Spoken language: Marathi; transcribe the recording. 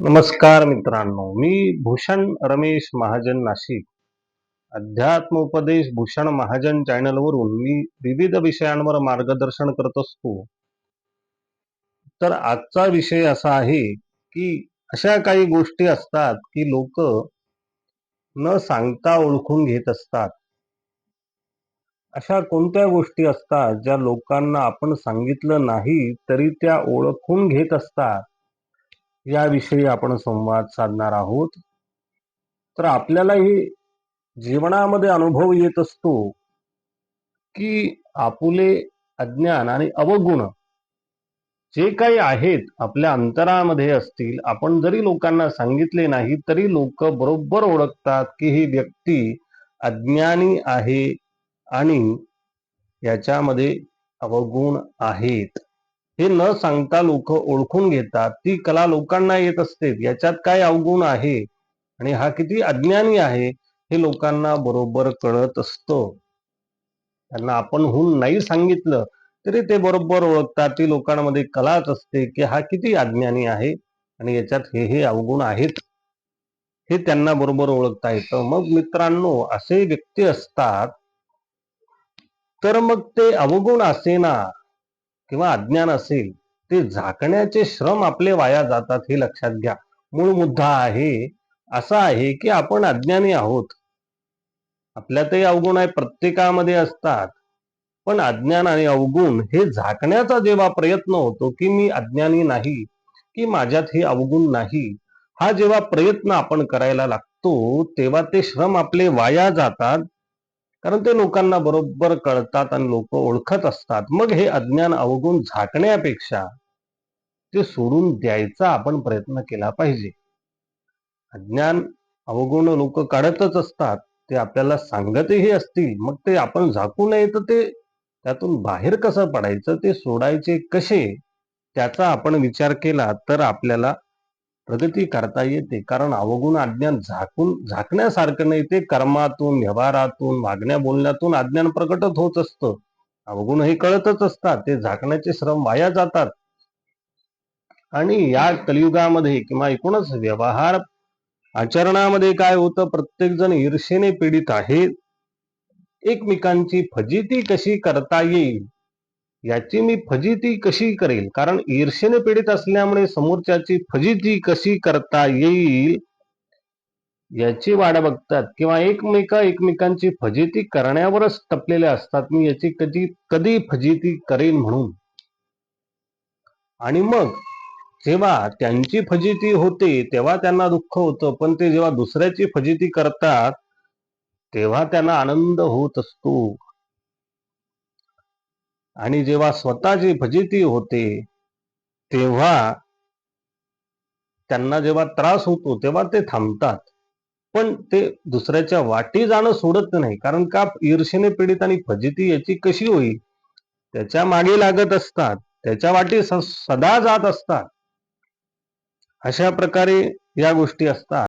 नमस्कार मित्रांनो मी भूषण रमेश महाजन नाशिक. अध्यात्म उपदेश भूषण महाजन चॅनलवरून मी विविध विषयांवर मार्गदर्शन करत असतो. तर आजचा विषय असा आहे की अशा काही गोष्टी असतात की लोक न सांगता ओळखून घेत असतात. अशा कोणत्या गोष्टी असतात ज्या लोकांना आपण सांगितलं नाही तरी त्या ओळखून घेत असतात? याविषयी आपण संवाद साधणार आहोत. तर आपल्यालाही जीवनामध्ये अनुभव येत असतो की आपुले अज्ञान आणि अवगुण जे काही आहेत आपल्या अंतरामध्ये असतील आपण जरी लोकांना सांगितले नाही तरी लोक बरोबर ओळखतात की ही व्यक्ती अज्ञानी आहे आणि याच्यामध्ये अवगुण आहेत. हे न सांगता लोक ओळखून घेतात. ती कला लोकांना येत असते. याच्यात काय अवगुण आहे? आणि हा किती अज्ञानी आहे हे लोकांना बरोबर कळत असतं. त्यांना आपण होऊन नाही सांगितलं तरी ते बरोबर ओळखतात. ती लोकांमध्ये कलाच असते की हा किती अज्ञानी आहे आणि याच्यात हे हे अवगुण आहेत. हे त्यांना बरोबर ओळखता येतं. मग मित्रांनो असे व्यक्ती असतात तर मग ते अवगुण असेना. किंवा अज्ञान असेल ते झाकण्याचे श्रम आपले वाया जातात हे लक्षात घ्या. मूळ मुद्दा आहे असा आहे की आपण अज्ञानी आहोत. आपल्यातही अवगुण आहे प्रत्येकामध्ये असतात. पण अज्ञान आणि अवगुण हे झाकण्याचा जेव्हा प्रयत्न होतो की मी अज्ञानी नाही की माझ्यात हे अवगुण नाही हा जेव्हा प्रयत्न आपण करायला लागतो तेव्हा ते श्रम आपले वाया जातात कारण ते लोकांना बरोबर कळतात आणि लोक ओळखत असतात. मग हे अज्ञान अवगुण झाकण्यापेक्षा ते सोडून द्यायचा आपण प्रयत्न केला पाहिजे. अज्ञान अवगुण लोक काढतच असतात. ते आपल्याला सांगतही असतील. मग ते आपण झाकू नये तर ते त्यातून बाहेर कसं पडायचं? ते सोडायचे कसे? त्याचा आपण विचार केला तर आपल्याला प्रगती करता येते. कारण अवगुण अज्ञान झाकून झाकण्यासारखं नाही ते कर्मातून व्यवहारातून वागण्या बोलण्यातून अज्ञान प्रकटत होत असतं. अवगुण हे कळतच असतात. ते झाकण्याचे श्रम वाया जातात. आणि या कलियुगामध्ये किंवा एकूणच व्यवहार आचरणामध्ये काय होतं? प्रत्येक जण ईर्षेने पीडित आहे. एकमेकांची फजिती कशी करता येईल? याची मी फजिती कशी करेल? कारण ईर्षेने पीडित असल्यामुळे समोरच्याची फजिती कशी करता येईल याची वाट बघतात. किंवा एकमेका एकमेकांची फजिती करण्यावरच टपलेले असतात. मी याची कधी कधी फजिती करेन म्हणून. आणि मग जेव्हा त्यांची फजिती होते तेव्हा त्यांना दुःख होतं. पण ते जेव्हा दुसऱ्याची फजिती करतात तेव्हा त्यांना आनंद होत असतो. आणि जेव्हा स्वतःची फजिती होते तेव्हा त्यांना जेव्हा त्रास होतो तेव्हा ते थांबतात. पण ते दुसऱ्याच्या वाटी जाणं सोडत नाही. कारण का? ईर्षेने पीडित आणि फजिती याची कशी होईल? त्याच्यामागे लागत असतात. त्याच्या वाटी सदा जात असतात. अशा प्रकारे या गोष्टी असतात.